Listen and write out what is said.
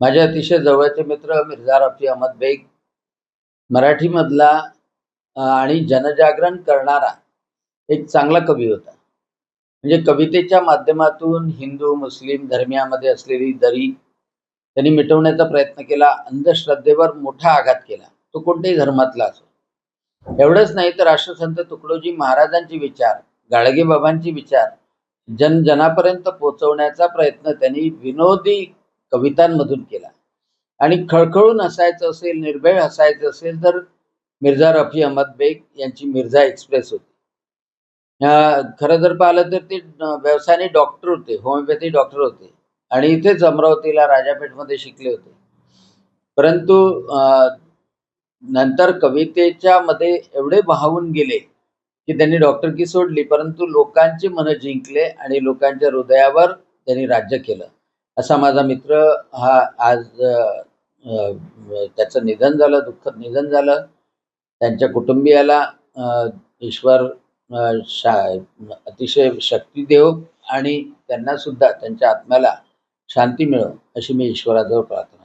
माझे अतिशय जवळचे मित्र मिर्झा रफी अहमद बेग मराठीमधला आणि जनजागरण करणारा एक चांगला कवी होता. म्हणजे कवितेच्या माध्यमातून हिंदू मुस्लिम धर्मियामध्ये असलेली दरी त्यांनी मिटवण्याचा प्रयत्न केला अंधश्रद्धेवर मोठा आघात केला. तो कोणत्याही धर्मातला असो. एवढंच नाही तर राष्ट्रसंत तुकडोजी महाराजांचे विचार गाडगेबाबांचे विचार जनजनापर्यंत पोहोचवण्याचा प्रयत्न त्यांनी विनोदी कवितांमधून केला. आणि खळखळून हसायचं असेल निर्भय हसायचं असेल तर मिर्झा रफी अहमद बेग यांची मिर्झा एक्सप्रेस होती. खरं जर पाहिलं तर ते व्यवसायाने डॉक्टर होते होमिओपॅथी डॉक्टर होते. आणि इथेच अमरावतीला राजापेठमध्ये शिकले होते. परंतु नंतर कवितेच्या मध्ये एवढे वाहून गेले की त्यांनी डॉक्टरकी सोडली परंतु लोकांचे मनं जिंकले आणि लोकांच्या हृदयावर त्यांनी राज्य केलं. असा माझा मित्र हा आज त्याचं निधन झालं दुःखद निधन झालं. त्यांच्या कुटुंबियाला ईश्वर शा अतिशय शक्ती देव आणि त्यांना सुद्धा त्यांच्या आत्म्याला शांती मिळो अशी मी ईश्वराजवळ प्रार्थना